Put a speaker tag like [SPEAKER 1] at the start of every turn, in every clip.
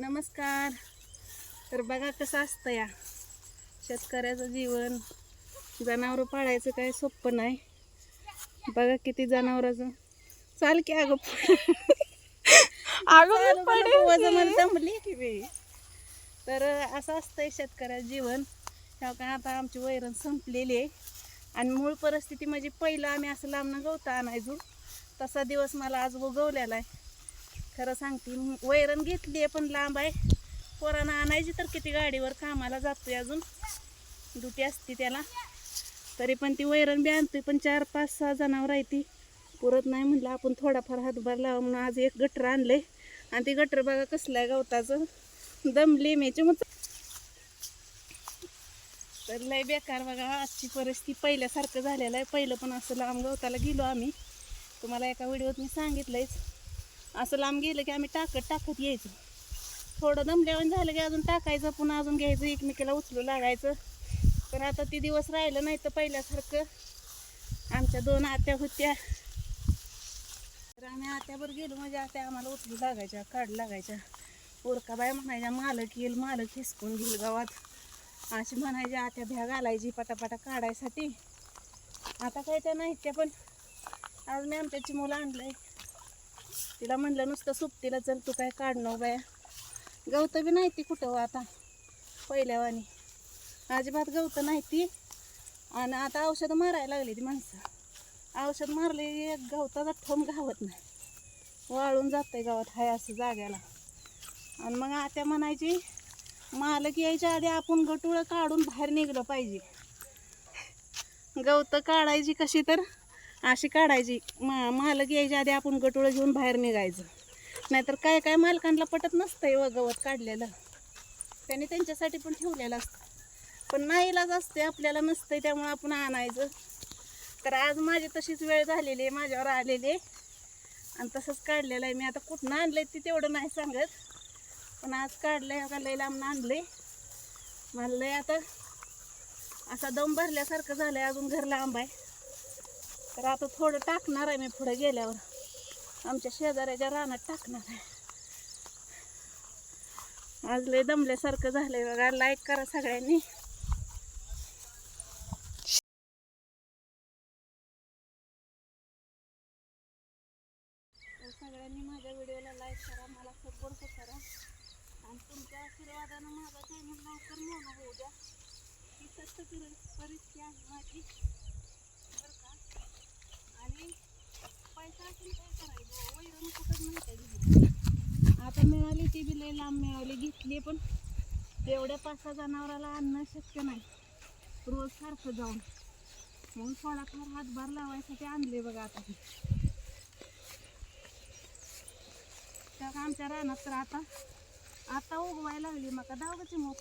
[SPEAKER 1] नमस्कार. तर बघा कसं असतं या शेतकऱ्याचं जीवन. जनावरं पाळायचं काय सोपं नाही. बघा किती जनावराचं. चाल की अगं
[SPEAKER 2] अगं
[SPEAKER 1] वजन दमली की मी तर असं असतंय शेतकऱ्याचं जीवन. तेव्हा काय आता आमची वैरण संपलेली आहे. आणि मूळ परिस्थिती म्हणजे पहिलं आम्ही असं लांबनं गवता आणायचो. तसा दिवस मला आज उगवलेला आहे. खरं सांगते वैरण घेतली आहे पण लांब आहे. पोरांना आणायची तर किती गाडीवर कामाला जातोय अजून. दुटी असते त्याला. तरी पण ती वैरण बी आणतोय पण चार पाच सहा जनावर आहे ती. पुरत नाही म्हणलं आपण थोडाफार हातभार लावा म्हणून आज एक गटर आणले आणि ते गटर बघा कसलं आहे गवताचं. दमली मेची मग तर लय बेकार बघा आजची परिस्थिती पहिल्यासारखं झालेलं आहे. पहिलं पण असं लांब गवताला गेलो आम्ही. तुम्हाला एका व्हिडिओत मी सांगितलंयच. असं लांब गेलं की आम्ही टाकत टाकत यायचं. थोडं दमल्यावर झालं की अजून टाकायचं पुन्हा अजून घ्यायचं एकमेकीला उचलू लागायचं. पण आता ते दिवस राहिलं नाही तर पहिल्यासारखं. आमच्या दोन आत्या होत्या. तर आम्ही आत्यावर गेलो म्हणजे आत्या आम्हाला उचलू लागायच्या काढ लागायच्या. ओरकाबाई म्हणायच्या मालक येईल मालक हिसकून घेईल गावात. अशी म्हणायची आत्या भ्या घालायची पटापटा काढायसाठी. आता काय त्या नाही त्या पण आज मी आमच्या चिमूला आहे तिला म्हणलं नुसतं सुपतीला चल तू काय काढणं बाया गवतं बी नाही ती कुठं हो आता पहिल्यावानी. अजिबात गवतं नाही ती. आणि आता औषधं मारायला लागली ती माणसं. औषध मारले एक गवताचा ठोम गावत नाही. वाळून जाते गावात हाय असं जाग्याला. आणि मग आत्या म्हणायची मालक यायच्या आधी आपण गटुळं काढून बाहेर निघलं पाहिजे. गवतं काढायची कशी तर अशी काढायची. मा मालक यायच्या आधी आपण गटुळं घेऊन बाहेर निघायचं. नाहीतर काय काय मालकांना पटत नसतंय व गवत काढलेलं. त्यांनी त्यांच्यासाठी पण ठेवलेलं असतं. पण नाहीलाच असते आपल्याला नसतंय त्यामुळे आपण आणायचं. तर आज माझी तशीच वेळ झालेली आहे माझ्यावर आलेली आहे. आणि तसंच काढलेलं आहे. मी आता कुठनं आणलंय ते तेवढं नाही सांगत. पण आज काढलंय का लय लांबनं आणलंय. मला लय आता असा दम भरल्यासारखं झालं आहे अजून घर लांब आहे. तर आता थोडं टाकणार आहे मी पुढे गेल्यावर. आमच्या शेजाऱ्याच्या रानात टाकणार आहे. आज लय दमल्यासारखं झालंय बघा. लाईक करा सगळ्यांनी. तर सगळ्यांनी माझ्या व्हिडिओला लाईक करा मला सपोर्ट करा. आणि तुमच्या आशीर्वादानं माझा चॅनल लवकर मोठा होऊ द्या. ही सत्य परिस्थिती आहे माझी बरं का आणि पैसा असेल काय करायचं वैरण कुठंच नाही काय घेतली. आता मिळाली ती बी लय लांब मिळाली घेतली पण एवढ्या पाच सहा जनावराला आणणं शक्य नाही. रोज सारखं जाऊन. म्हणून थोडाफार हातभार लावायसाठी आणले बघा आता. त्या आमच्या रानात तर आता आता उगवायला लागली मका. दावची मग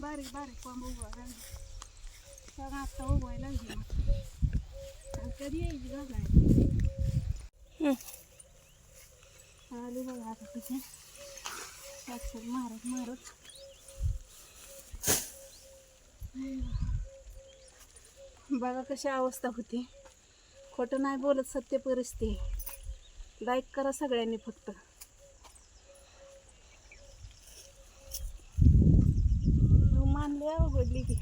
[SPEAKER 1] बारीक बारीक कोंब उगवायला लागली त्या आता उगवायला लागली आणि कधी यायची घालायला आली बघा आता तिथे. मारत मारत बघा कशी अवस्था होती. खोटं नाही बोलत सत्य परिस्थिती लाईक करा सगळ्यांनी फक्त. मानले अवघडली की